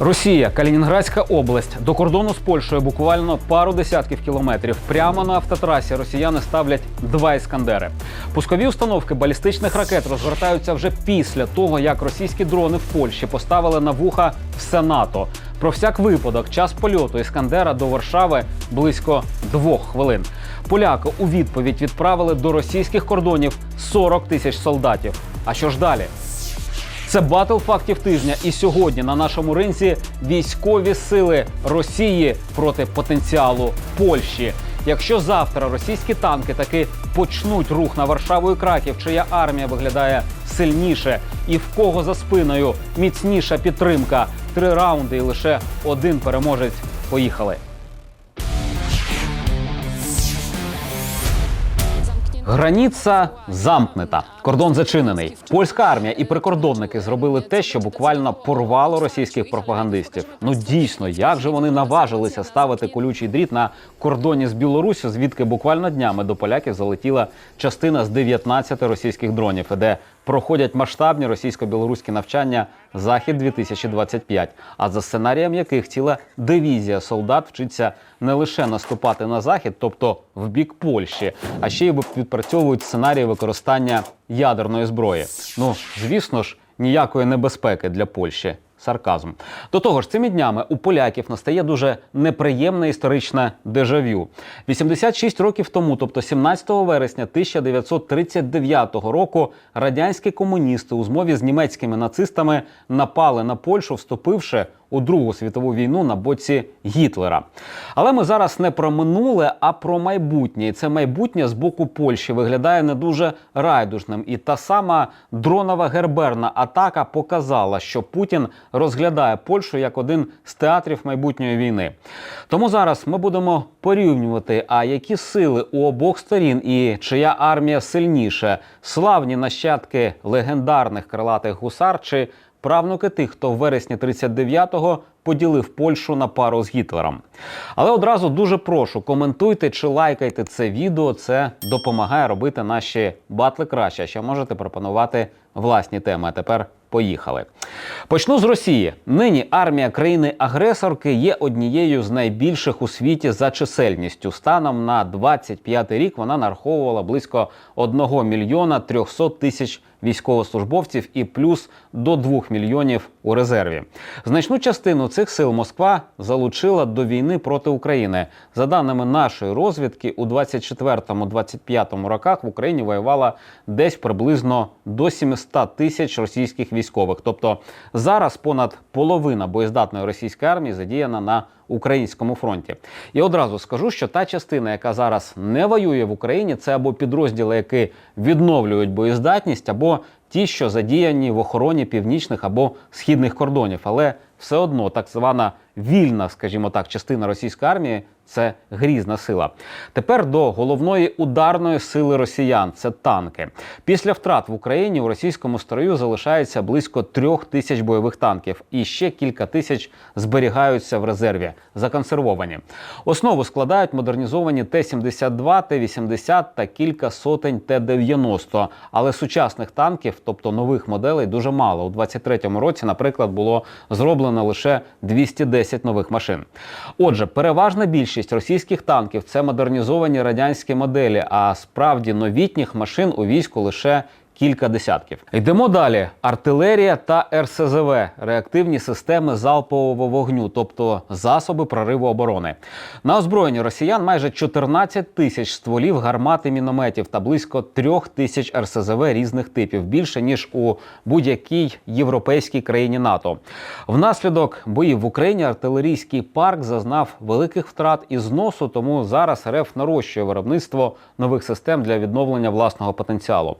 Росія, Калінінградська область до кордону з Польщею буквально пару десятків кілометрів. Прямо на автотрасі росіяни ставлять два іскандери. Пускові установки балістичних ракет розгортаються вже після того, як російські дрони в Польщі поставили на вуха все НАТО. Про всяк випадок час польоту іскандера до Варшави близько двох хвилин. Поляки у відповідь відправили до російських кордонів 40 тисяч солдатів. А що ж далі? Це батл фактів тижня. І сьогодні на нашому ринці військові сили Росії проти потенціалу Польщі. Якщо завтра російські танки таки почнуть рух на Варшаву і Краків, чия армія виглядає сильніше, і в кого за спиною міцніша підтримка, три раунди і лише один переможець. Поїхали. Границя замкнета, кордон зачинений. Польська армія і прикордонники зробили те, що буквально порвало російських пропагандистів. Ну дійсно, як же вони наважилися ставити колючий дріт на кордоні з Білоруссю, звідки буквально днями до поляків залетіла частина з 19 російських дронів, де проходять масштабні російсько-білоруські навчання Захід 2025 А за сценарієм яких ціла дивізія солдат вчиться не лише наступати на захід, тобто в бік Польщі, а ще й відпрацьовують сценарії використання ядерної зброї. Ну звісно ж, ніякої небезпеки для Польщі. Сарказм до того ж, цими днями у поляків настає дуже неприємне історичне дежавю. 86 років тому, тобто 17 вересня 1939 року, радянські комуністи у змові з німецькими нацистами напали на Польщу, вступивши у Другу світову війну на боці Гітлера. Але ми зараз не про минуле, а про майбутнє. І це майбутнє з боку Польщі виглядає не дуже райдужним. І та сама дронова герберна атака показала, що Путін розглядає Польщу як один з театрів майбутньої війни. Тому зараз ми будемо порівнювати, а які сили у обох сторін і чия армія сильніше, славні нащадки легендарних крилатих гусар чи правнуки тих, хто в вересні 39-го поділив Польщу на пару з Гітлером. Але одразу дуже прошу, коментуйте чи лайкайте це відео. Це допомагає робити наші батли краще. Ще можете пропонувати власні теми. А тепер поїхали. Почну з Росії. Нині армія країни-агресорки є однією з найбільших у світі за чисельністю. Станом на 25 рік вона нараховувала близько 1 мільйона 300 тисяч військовослужбовців і плюс до 2 мільйонів у резерві. Значну частину цих сил Москва залучила до війни проти України. За даними нашої розвідки, у 24-25 роках в Україні воювала десь приблизно до 700 тисяч російських військових. Тобто зараз понад половина боєздатної російської армії задіяна на українському фронті. І одразу скажу, що та частина, яка зараз не воює в Україні, це або підрозділи, які відновлюють боєздатність, або ті, що задіяні в охороні північних або східних кордонів. Але все одно так звана вільна, скажімо так, частина російської армії це грізна сила. Тепер до головної ударної сили росіян це танки. Після втрат в Україні у російському строю залишається близько трьох тисяч бойових танків, і ще кілька тисяч зберігаються в резерві, законсервовані. Основу складають модернізовані Т-72, Т-80 та кілька сотень Т-90. Але сучасних танків, тобто нових моделей, дуже мало. У 23-му році, наприклад, було зроблено лише 210 нових машин. Отже, переважна більшість російських танків це модернізовані радянські моделі, а справді новітніх машин у війську лише кілька десятків. Йдемо далі: артилерія та РСЗВ реактивні системи залпового вогню, тобто засоби прориву оборони. На озброєнні росіян майже 14 тисяч стволів гармат і мінометів та близько 3 тисяч РСЗВ різних типів, більше ніж у будь-якій європейській країні НАТО. Внаслідок боїв в Україні артилерійський парк зазнав великих втрат і зносу, тому зараз РФ нарощує виробництво нових систем для відновлення власного потенціалу.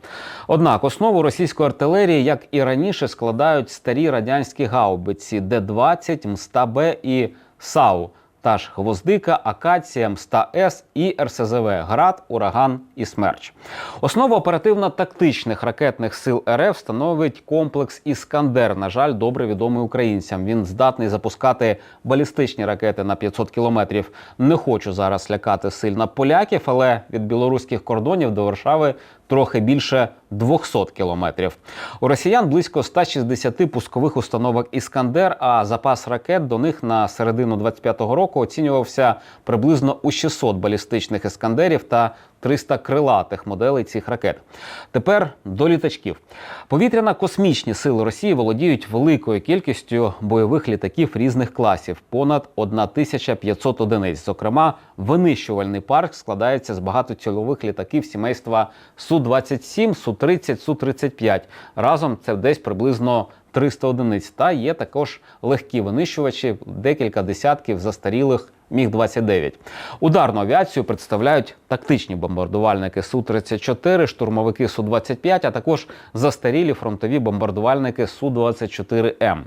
Однак основу російської артилерії, як і раніше, складають старі радянські гаубиці Д-20, МСТА-Б і САУ. Та ж гвоздика, акація, МСТА-С і РСЗВ Град, Ураган і Смерч. Основу оперативно-тактичних ракетних сил РФ становить комплекс Іскандер. На жаль, добре відомий українцям. Він здатний запускати балістичні ракети на 500 кілометрів. Не хочу зараз лякати сильно поляків, але від білоруських кордонів до Варшави трохи більше 200 кілометрів. У росіян близько 160 пускових установок Іскандер, а запас ракет до них на середину 25-го року оцінювався приблизно у 600 балістичних іскандерів та 300 крилатих моделей цих ракет. Тепер до літачків. Повітряно-космічні сили Росії володіють великою кількістю бойових літаків різних класів понад 1500 одиниць. Зокрема, винищувальний парк складається з багатоцільових літаків сімейства Су-27, Су-30, Су-35. Разом це десь приблизно 300 одиниць. Та є також легкі винищувачі, декілька десятків застарілих Міг-29. Ударну авіацію представляють тактичні бомбардувальники Су-34, штурмовики Су-25, а також застарілі фронтові бомбардувальники Су-24М.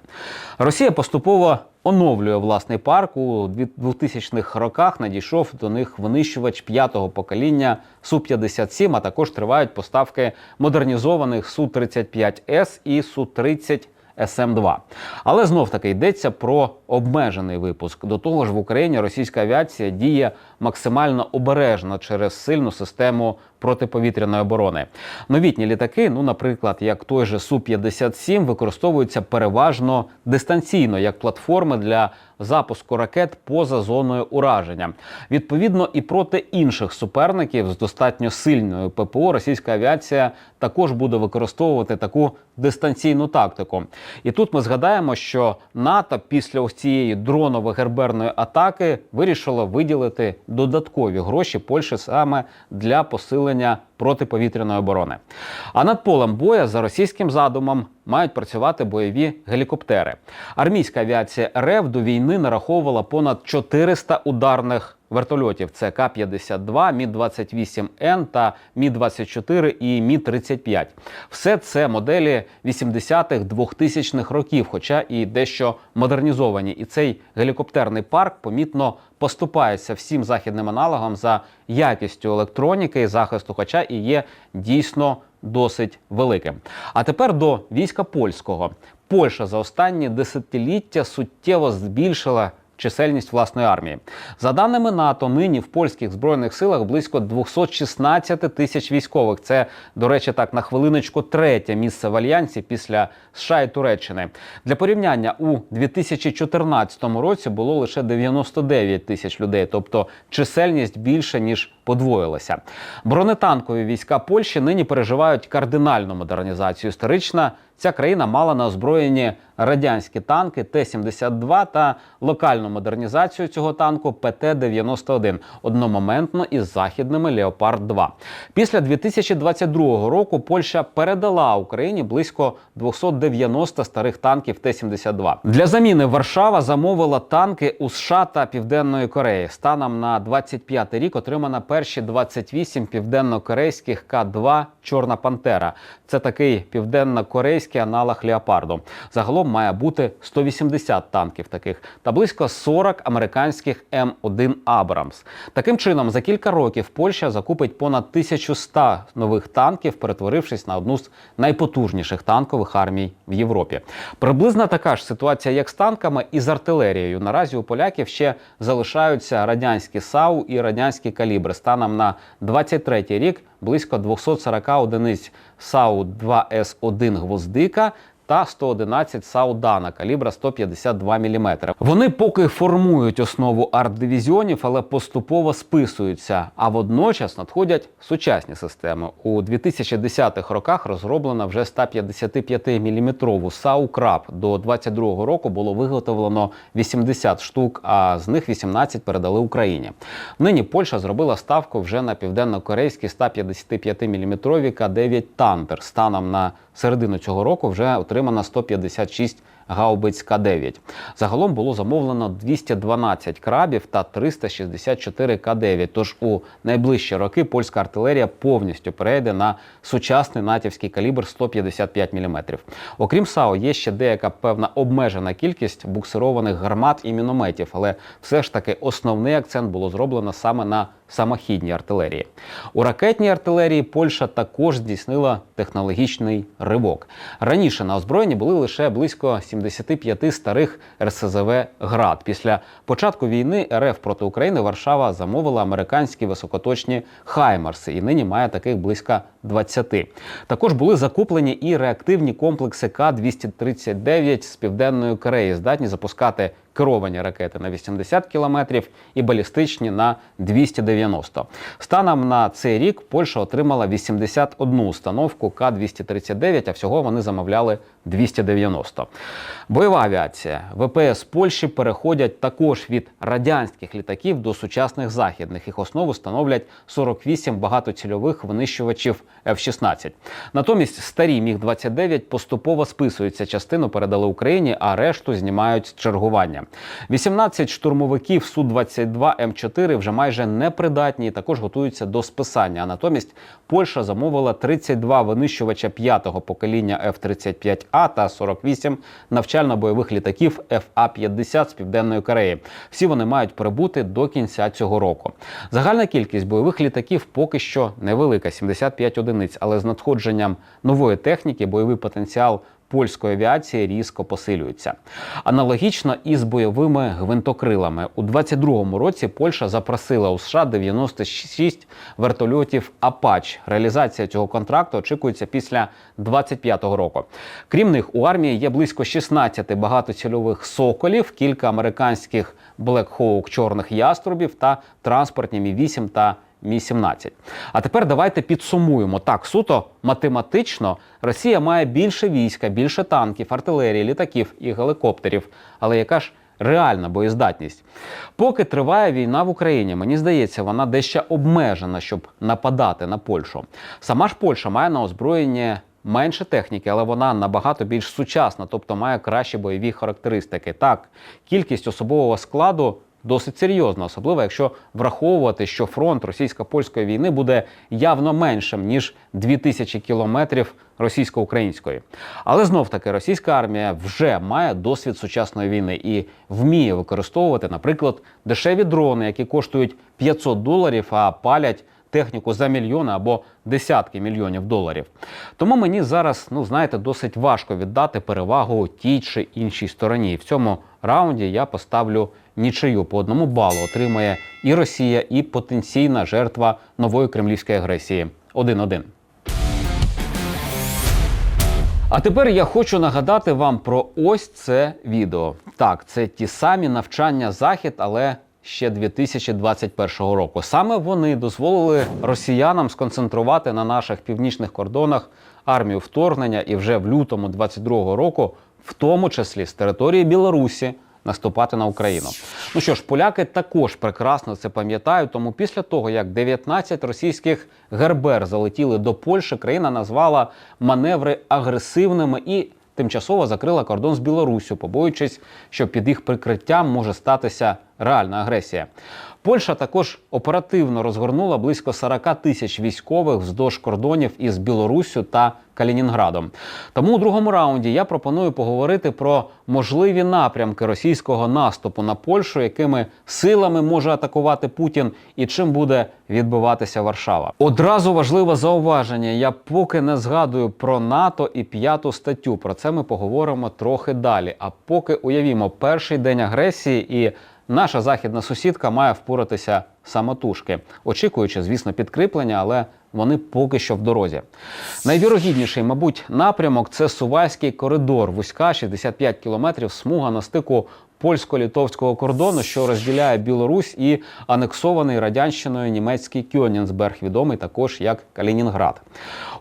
Росія поступово оновлює власний парк. У 2000-х роках надійшов до них винищувач п'ятого покоління Су-57, а також тривають поставки модернізованих Су-35С і Су-30 СМ-2. Але знов таки йдеться про обмежений випуск. До того ж, в Україні російська авіація діє максимально обережно через сильну систему протиповітряної оборони. Новітні літаки, ну, наприклад, як той же Су-57, використовуються переважно дистанційно як платформи для запуску ракет поза зоною ураження. Відповідно, і проти інших суперників з достатньо сильною ППО російська авіація також буде використовувати таку дистанційну тактику. І тут ми згадаємо, що НАТО після ось цієї дроново-герберної атаки вирішило виділити додаткові гроші Польщі саме для посилення протиповітряної оборони. А над полем боя за російським задумом мають працювати бойові гелікоптери. Армійська авіація РФ до війни нараховувала понад 400 ударних вертольотів. Це К-52, Мі-28Н та Мі-24 і Мі-35. Все це моделі 80-х, 2000-х років, хоча і дещо модернізовані. І цей гелікоптерний парк помітно поступається всім західним аналогам за якістю електроніки і захисту, хоча і є дійсно досить великим. А тепер до війська польського. Польща за останні десятиліття суттєво збільшила чисельність власної армії. За даними НАТО, нині в польських збройних силах близько 216 тисяч військових. Це, до речі, так на хвилиночку третє місце в альянсі після США і Туреччини. Для порівняння у 2014 році було лише 99 тисяч людей, тобто чисельність більше ніж подвоїлася. Бронетанкові війська Польщі нині переживають кардинальну модернізацію. Історична ця країна мала на озброєнні радянські танки Т-72 та локальну модернізацію цього танку ПТ-91 одномоментно із західними Леопард 2 Після 2022 року Польща передала Україні близько 290 старих танків Т-72. Для заміни Варшава замовила танки у США та Південної Кореї. Станом на 25 рік отримано перші 28 південно-корейських К-2 Чорна Пантера. Це такий південно-корейський аналог Леопарду. Загалом має бути 180 танків таких та близько 40 американських М1 Абрамс. Таким чином, за кілька років Польща закупить понад 1100 нових танків, перетворившись на одну з найпотужніших танкових армій в Європі. Приблизно така ж ситуація, як з танками і з артилерією. Наразі у поляків ще залишаються радянські САУ і радянські калібри. Станом на 23 рік близько 240 одиниць САУ 2С1 гвоздика та 111 САУ Дана калібра 152 мм. Вони поки формують основу арт-дивізіонів, але поступово списуються. А водночас надходять сучасні системи. У 2010-х роках розроблена вже 155-мм САУ Краб. До 22-го року було виготовлено 80 штук, а з них 18 передали Україні. Нині Польща зробила ставку вже на південно-корейські 155-мм К9 Тантер. Станом на середину цього року вже отримано 156 гаубиць К9. Загалом було замовлено 212 крабів та 364 К9. Тож у найближчі роки польська артилерія повністю перейде на сучасний натівський калібр 155 мм. Окрім САУ, є ще деяка певна обмежена кількість буксированих гармат і мінометів, але все ж таки основний акцент було зроблено саме на самохідній артилерії. У ракетній артилерії Польща також здійснила технологічний ривок. Раніше на озброєнні були лише близько 75 старих РСЗВ ГРАД. Після початку війни РФ проти України Варшава замовила американські високоточні Хаймарси, і нині має таких близько 20. Також були закуплені і реактивні комплекси К-239 з південної Кореї, здатні запускати керовані ракети на 80 кілометрів і балістичні на 290. Станом на цей рік Польща отримала 81 установку К-239, а всього вони замовляли 290. Бойова авіація ВПС Польщі переходять також від радянських літаків до сучасних західних. Їх основу становлять 48 багатоцільових винищувачів F-16. Натомість старі міг 29 поступово списуються. Частину передали Україні, а решту знімають з чергування. 18 штурмовиків су 22 М4 вже майже непридатні і також готуються до списання. А натомість Польща замовила 32 винищувача п'ятого покоління F-35А та 48 навчально-бойових літаків ФА-50 з південної Кореї. Всі вони мають прибути до кінця цього року. Загальна кількість бойових літаків поки що невелика 75 одиниць, але з надходженням нової техніки бойовий потенціал. Польської авіації різко посилюється. Аналогічно і з бойовими гвинтокрилами у 22-му році Польща запросила у США 96 вертольотів Апач. Реалізація цього контракту очікується після 25-го року. Крім них, у армії є близько 16 багатоцільових соколів, кілька американських Black Hawk чорних яструбів та транспортні Мі 8 та Мі 17 А тепер давайте підсумуємо так. Суто математично Росія має більше війська, більше танків, артилерії, літаків і гелікоптерів. Але яка ж реальна боєздатність? Поки триває війна в Україні, мені здається, вона дещо обмежена, щоб нападати на Польщу. Сама ж Польща має на озброєння. Менше техніки, але вона набагато більш сучасна, тобто має кращі бойові характеристики. Так, кількість особового складу досить серйозна, особливо якщо враховувати, що фронт російсько-польської війни буде явно меншим ніж 2000 кілометрів російсько-української. Але знов таки російська армія вже має досвід сучасної війни і вміє використовувати, наприклад, дешеві дрони, які коштують 500 доларів, а палять. Техніку за мільйони або десятки мільйонів доларів. Тому мені зараз, ну знаєте, досить важко віддати перевагу тій чи іншій стороні. І в цьому раунді я поставлю нічию по одному балу. Отримає і Росія, і потенційна жертва нової кремлівської агресії. 1-1. А тепер я хочу нагадати вам про ось це відео. Так, це ті самі навчання захід, але ще 2021 року. Саме вони дозволили росіянам сконцентрувати на наших північних кордонах армію вторгнення і вже в лютому 22 року, в тому числі з території Білорусі. Наступати на Україну. Ну що ж, поляки також прекрасно це пам'ятають. Тому після того, як 19 російських гербер залетіли до Польщі, країна назвала маневри агресивними і тимчасово закрила кордон з Білоруссю, побоюючись, що під їх прикриттям може статися реальна агресія. Польща також оперативно розгорнула близько 40 тисяч військових вздовж кордонів із Білоруссю та Калінінградом. Тому у другому раунді я пропоную поговорити про можливі напрямки російського наступу на Польщу, якими силами може атакувати Путін і чим буде відбиватися Варшава. Одразу важливе зауваження. Я поки не згадую про НАТО і п'яту статтю. Про це ми поговоримо трохи далі. А поки уявімо перший день агресії і наша західна сусідка має впоратися самотужки, очікуючи, звісно, підкріплення, але вони поки що в дорозі. Найвірогідніший, мабуть, напрямок це Сувайський коридор, вузька 65 кілометрів, смуга на стику польсько-литовського кордону, що розділяє Білорусь і анексований радянщиною німецький Кьонінсберг, відомий також як Калінінград.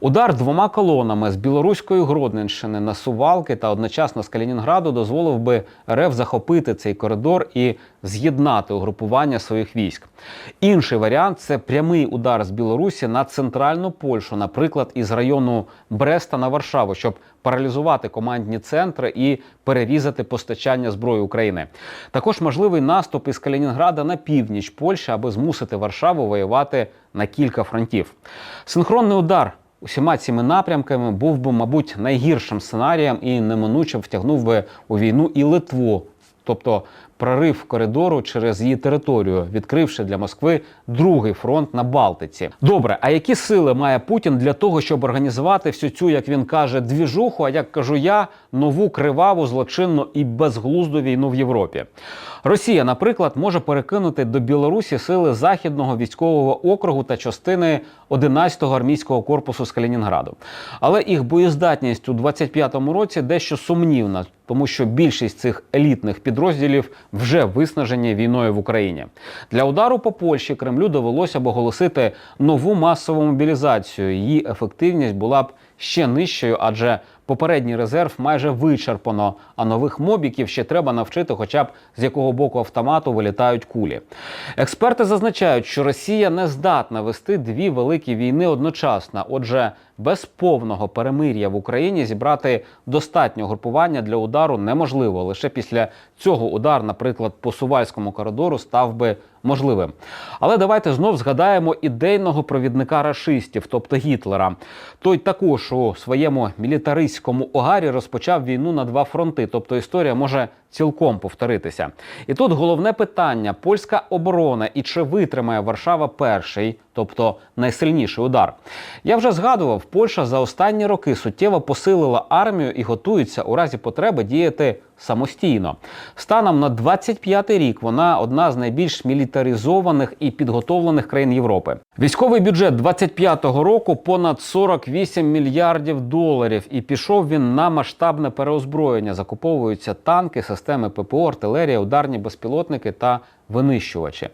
Удар двома колонами з білоруської Гродненщини на Сувалки та одночасно з Калінінграду дозволив би РФ захопити цей коридор і з'єднати угрупування своїх військ. Інший варіант це прямий удар з Білорусі на центральну Польщу, наприклад, із району Бреста на Варшаву, щоб паралізувати командні центри і перерізати постачання зброї України. Також можливий наступ із Калінінграда на північ Польщі, аби змусити Варшаву воювати на кілька фронтів. Синхронний удар. Усіма цими напрямками був би, мабуть, найгіршим сценарієм і неминуче втягнув би у війну і Литву. Тобто прорив коридору через її територію, відкривши для Москви другий фронт на Балтиці. Добре, а які сили має Путін для того, щоб організувати всю цю, як він каже, двіжуху, а як кажу я, нову криваву, злочинну і безглузду війну в Європі? Росія, наприклад, може перекинути до Білорусі сили західного військового округу та частини 11-го армійського корпусу з Калінінграду. Але їх боєздатність у 25-му році дещо сумнівна, тому що більшість цих елітних підрозділів вже виснажені війною в Україні. Для удару по Польщі Кремлю довелося б оголосити нову масову мобілізацію. Її ефективність була б ще нижчою, адже попередній резерв майже вичерпано, а нових мобіків ще треба навчити, хоча б з якого боку автомату вилітають кулі. Експерти зазначають, що Росія не здатна вести дві великі війни одночасно. Отже, без повного перемир'я в Україні зібрати достатньо групування для удару неможливо. Лише після цього удар, наприклад, по сувальському коридору став би можливим. Але давайте знов згадаємо ідейного провідника рашистів, тобто Гітлера. Той також у своєму мілітаристському огарі розпочав війну на два фронти. Тобто історія може цілком повторитися. І тут головне питання: польська оборона і чи витримає Варшава перший, тобто найсильніший удар. Я вже згадував, Польща за останні роки суттєво посилила армію і готується у разі потреби діяти самостійно. Станом на 25-й рік вона одна з найбільш мілітаризованих і підготовлених країн Європи. Військовий бюджет 25-го року понад 48 мільярдів доларів, і пішов він на масштабне переозброєння. Закуповуються танки, системи ППО, артилерія, ударні безпілотники та винищувачі.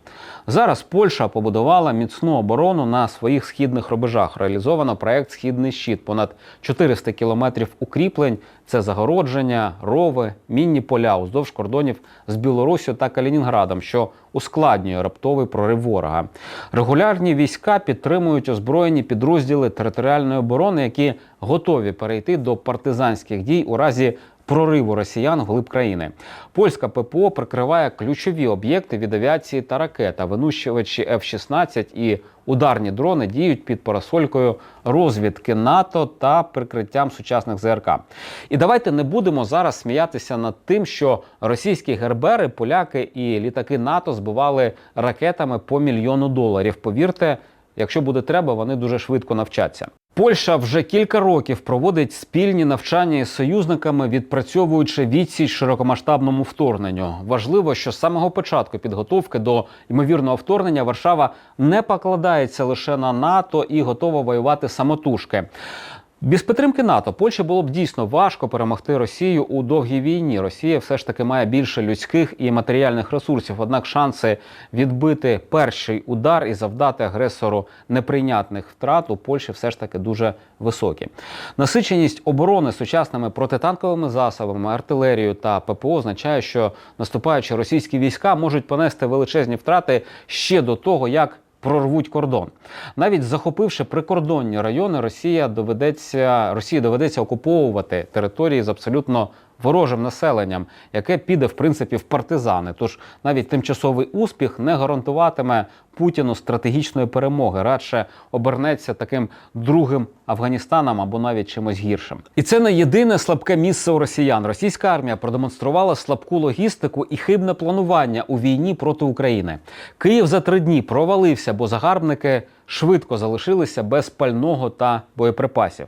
Зараз Польща побудувала міцну оборону на своїх східних рубежах. Реалізовано проект Східний щит. Понад 400 кілометрів укріплень. Це загородження, рови, мінні поля уздовж кордонів з Білоруссю та Калінінградом, що ускладнює раптовий прорив ворога. Регулярні війська підтримують озброєні підрозділи територіальної оборони, які готові перейти до партизанських дій у разі прориву росіян вглиб країни. Польська ППО прикриває ключові об'єкти від авіації та ракет. А Винищувачі F-16 і ударні дрони діють під парасолькою розвідки НАТО та прикриттям сучасних ЗРК. І давайте не будемо зараз сміятися над тим, що російські гербери, поляки і літаки НАТО збивали ракетами по мільйону доларів. Повірте, якщо буде треба, вони дуже швидко навчаться. Польща вже кілька років проводить спільні навчання із союзниками, відпрацьовуючи відсіч широкомасштабному вторгненню. Важливо, що з самого початку підготовки до ймовірного вторгнення Варшава не покладається лише на НАТО і готова воювати самотужки. Без підтримки НАТО Польщі було б дійсно важко перемогти Росію у довгій війні. Росія все ж таки має більше людських і матеріальних ресурсів. Однак шанси відбити перший удар і завдати агресору неприйнятних втрат у Польщі все ж таки дуже високі. Насиченість оборони сучасними протитанковими засобами, артилерією та ППО означає, що наступаючі російські війська можуть понести величезні втрати ще до того, як прорвуть кордон. Навіть захопивши прикордонні райони, Росія доведеться Росії доведеться окуповувати території з абсолютно ворожим населенням, яке піде в принципі в партизани. Тож навіть тимчасовий успіх не гарантуватиме Путіну стратегічної перемоги, радше обернеться таким другим Афганістаном або навіть чимось гіршим. І це не єдине слабке місце у росіян. Російська армія продемонструвала слабку логістику і хибне планування у війні проти України. Київ за три дні провалився, бо загарбники швидко залишилися без пального та боєприпасів.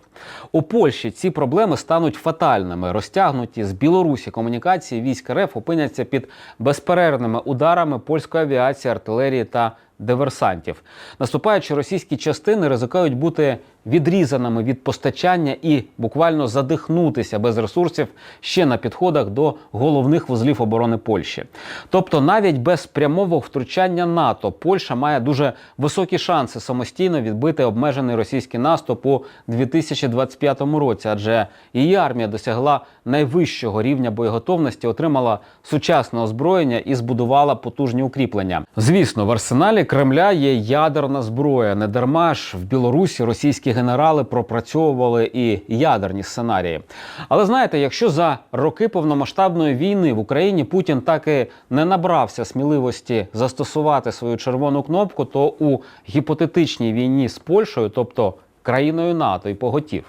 У Польщі ці проблеми стануть фатальними. Розтягнуті з Білорусі комунікації військ РФ опиняться під безперервними ударами польської авіації, артилерії та диверсантів. Наступаючи російські частини ризикують бути відрізаними від постачання і буквально задихнутися без ресурсів ще на підходах до головних вузлів оборони Польщі. Тобто, навіть без прямого втручання НАТО Польща має дуже високі шанси самостійно відбити обмежений російський наступ у 2025 році, адже її армія досягла найвищого рівня боєготовності, отримала сучасне озброєння і збудувала потужні укріплення. Звісно, в арсеналі Кремля є ядерна зброя. Не дарма ж в Білорусі російські генерали пропрацьовували і ядерні сценарії. Але знаєте, якщо за роки повномасштабної війни в Україні Путін так і не набрався сміливості застосувати свою червону кнопку, то у гіпотетичній війні з Польщею, тобто країною НАТО і поготів.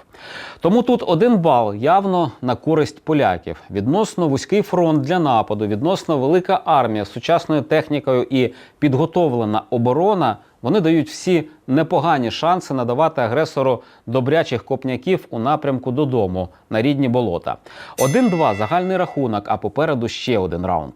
Тому тут один бал явно на користь поляків. Відносно вузький фронт для нападу, відносно велика армія з сучасною технікою і підготовлена оборона. Вони дають всі непогані шанси надавати агресору добрячих копняків у напрямку додому на рідні болота. 1-2 загальний рахунок, а попереду ще один раунд.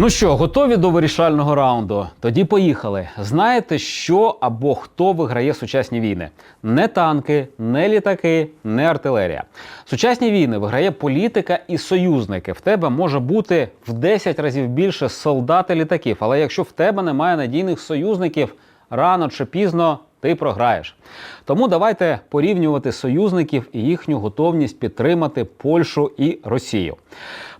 Ну що, готові до вирішального раунду? Тоді поїхали. Знаєте, що або хто виграє сучасні війни? Не танки, не літаки, не артилерія. Сучасні війни виграє політика і союзники. В тебе може бути в 10 разів більше солдат і літаків, але якщо в тебе немає надійних союзників, рано чи пізно ти програєш. Тому давайте порівнювати союзників і їхню готовність підтримати Польщу і Росію.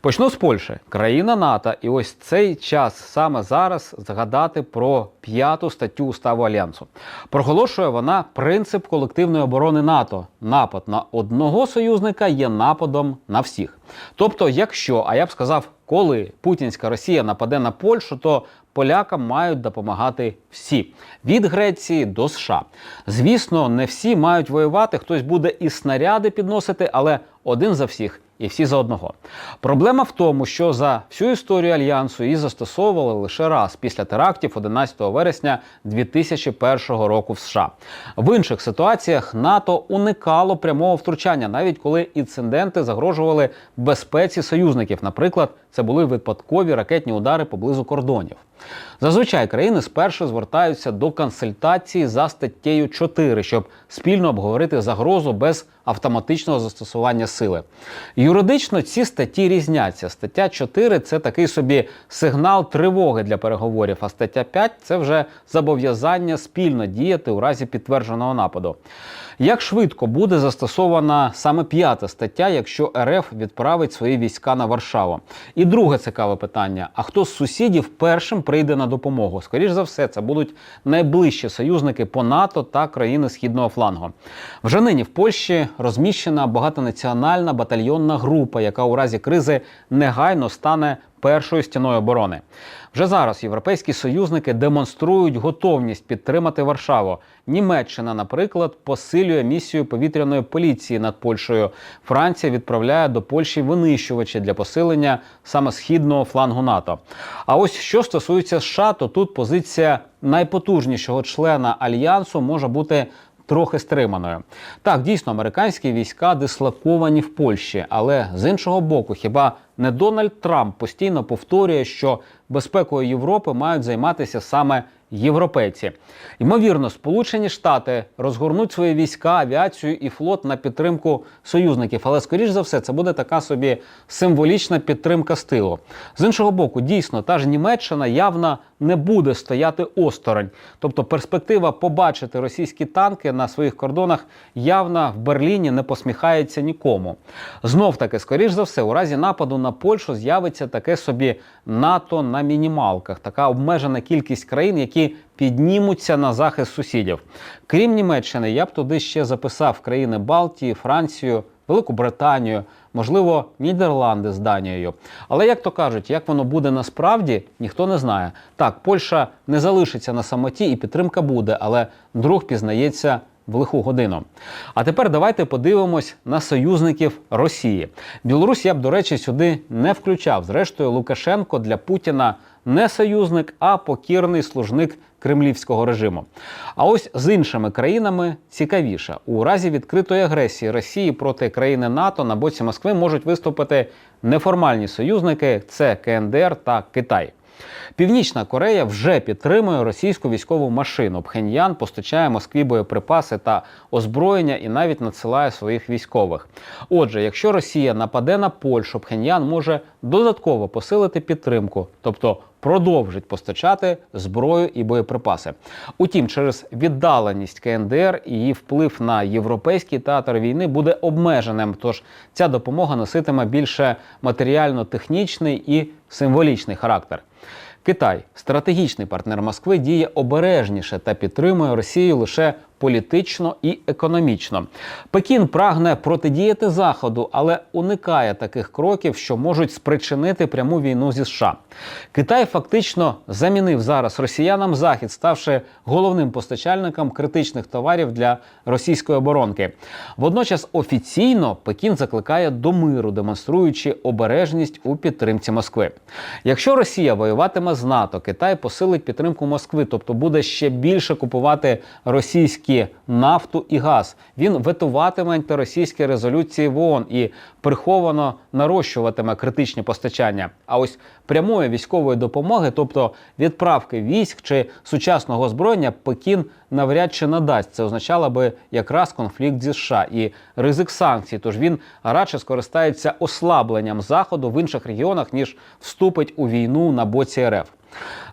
Почну з Польщі, країна НАТО, і ось цей час саме зараз згадати про п'яту статтю уставу альянсу. Проголошує вона принцип колективної оборони НАТО. Напад на одного союзника є нападом на всіх. Тобто, якщо, а я б сказав, коли путінська Росія нападе на Польщу, то полякам мають допомагати всі від Греції до США. Звісно, не всі мають воювати. Хтось буде і снаряди підносити, але один за всіх. І всі за одного. Проблема в тому, що за всю історію альянсу її застосовували лише раз після терактів 11 вересня 2001 року в США. В інших ситуаціях НАТО уникало прямого втручання, навіть коли інциденти загрожували безпеці союзників. Наприклад, це були випадкові ракетні удари поблизу кордонів. Зазвичай країни спершу звертаються до консультації за статтєю 4, щоб спільно обговорити загрозу без автоматичного застосування сили. Юридично ці статті різняться. Стаття 4 – це такий собі сигнал тривоги для переговорів, а стаття 5 – це вже зобов'язання спільно діяти у разі підтвердженого нападу. Як швидко буде застосована саме п'ята стаття, якщо РФ відправить свої війська на Варшаву? І друге цікаве питання: а хто з сусідів першим прийде на допомогу? Скоріш за все, це будуть найближчі союзники по НАТО та країни східного флангу. Вже нині в Польщі розміщена багатонаціональна батальйонна група, яка у разі кризи негайно стане першою стіною оборони. Вже зараз європейські союзники демонструють готовність підтримати Варшаву. Німеччина, наприклад, посилює місію повітряної поліції над Польщею. Франція відправляє до Польщі винищувачі для посилення саме східного флангу НАТО. А ось що стосується США, то тут позиція найпотужнішого члена альянсу може бути трохи стриманою. Так, дійсно, американські війська дислоковані в Польщі, але з іншого боку, хіба не Дональд Трамп постійно повторює, що безпекою Європи мають займатися саме європейці. Ймовірно, Сполучені Штати розгорнуть свої війська, авіацію і флот на підтримку союзників, але скоріш за все це буде така собі символічна підтримка стилу. З іншого боку, дійсно, та ж Німеччина явно не буде стояти осторонь. Тобто перспектива побачити російські танки на своїх кордонах явно в Берліні не посміхається нікому. Знов таки, скоріш за все, у разі нападу на Польщу з'явиться таке собі НАТО на мінімалках, така обмежена кількість країн, які піднімуться на захист сусідів. Крім Німеччини, я б туди ще записав країни Балтії, Францію, Велику Британію, можливо, Нідерланди з Данією. Але як то кажуть, як воно буде насправді, ніхто не знає. Так, Польща не залишиться на самоті, і підтримка буде, але друг пізнається. В лиху годину. А тепер давайте подивимось на союзників Росії. Білорусь я б, до речі, сюди не включав. Зрештою, Лукашенко для Путіна не союзник, а покірний служник кремлівського режиму. А ось з іншими країнами цікавіше. У разі відкритої агресії Росії проти країни НАТО на боці Москви можуть виступити неформальні союзники: це КНДР та Китай. Північна Корея вже підтримує російську військову машину. Пхеньян постачає Москві боєприпаси та озброєння і навіть надсилає своїх військових. Отже, якщо Росія нападе на Польщу, Пхеньян може додатково посилити підтримку, тобто продовжить постачати зброю і боєприпаси. Утім, через віддаленість КНДР і її вплив на європейський театр війни буде обмеженим. Тож ця допомога носитиме більше матеріально-технічний і символічний характер. Китай, стратегічний партнер Москви, діє обережніше та підтримує Росію лише політично і економічно. Пекін прагне протидіяти заходу, але уникає таких кроків, що можуть спричинити пряму війну зі США. Китай фактично замінив зараз росіянам захід, ставши головним постачальником критичних товарів для російської оборонки. Водночас офіційно Пекін закликає до миру, демонструючи обережність у підтримці Москви. Якщо Росія воюватиме з НАТО, Китай посилить підтримку Москви, тобто буде ще більше купувати російські нафту і газ. Він ветуватиме антиросійські резолюції в ООН і приховано нарощуватиме критичні постачання. А ось прямої військової допомоги, тобто відправки військ чи сучасного озброєння, Пекін навряд чи надасть. Це означало би якраз конфлікт зі США і ризик санкцій. Тож він радше скористається ослабленням заходу в інших регіонах ніж вступить у війну на боці РФ.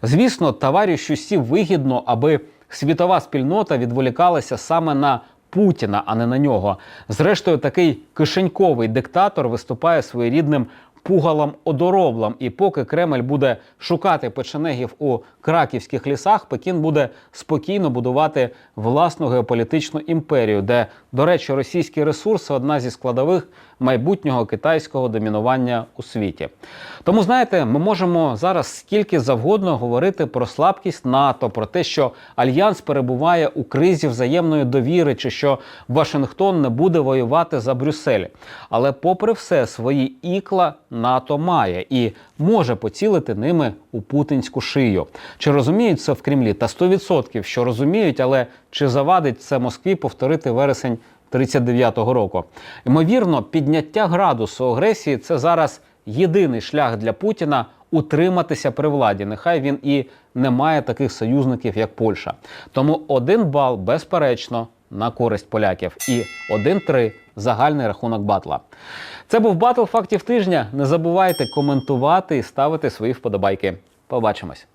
Звісно, товаришу Сі вигідно, аби світова спільнота відволікалася саме на Путіна, а не на нього. Зрештою, такий кишеньковий диктатор виступає своєрідним пугалом одороблом. І поки Кремль буде шукати печенегів у краківських лісах, Пекін буде спокійно будувати власну геополітичну імперію, де, до речі, російські ресурси одна зі складових майбутнього китайського домінування у світі. Тому знаєте, ми можемо зараз скільки завгодно говорити про слабкість НАТО, про те, що альянс перебуває у кризі взаємної довіри, чи що Вашингтон не буде воювати за Брюссель. Але, попри все, свої ікла НАТО має і може поцілити ними у путінську шию. Чи розуміють це в Кремлі? Та 100% що розуміють, але чи завадить це Москві повторити вересень 39-го року? Ймовірно, підняття градусу агресії це зараз єдиний шлях для Путіна утриматися при владі. Нехай він і не має таких союзників, як Польща. Тому один бал, безперечно, на користь поляків і 1-3 загальний рахунок батла. Це був батл фактів тижня. Не забувайте коментувати і ставити свої вподобайки. Побачимось.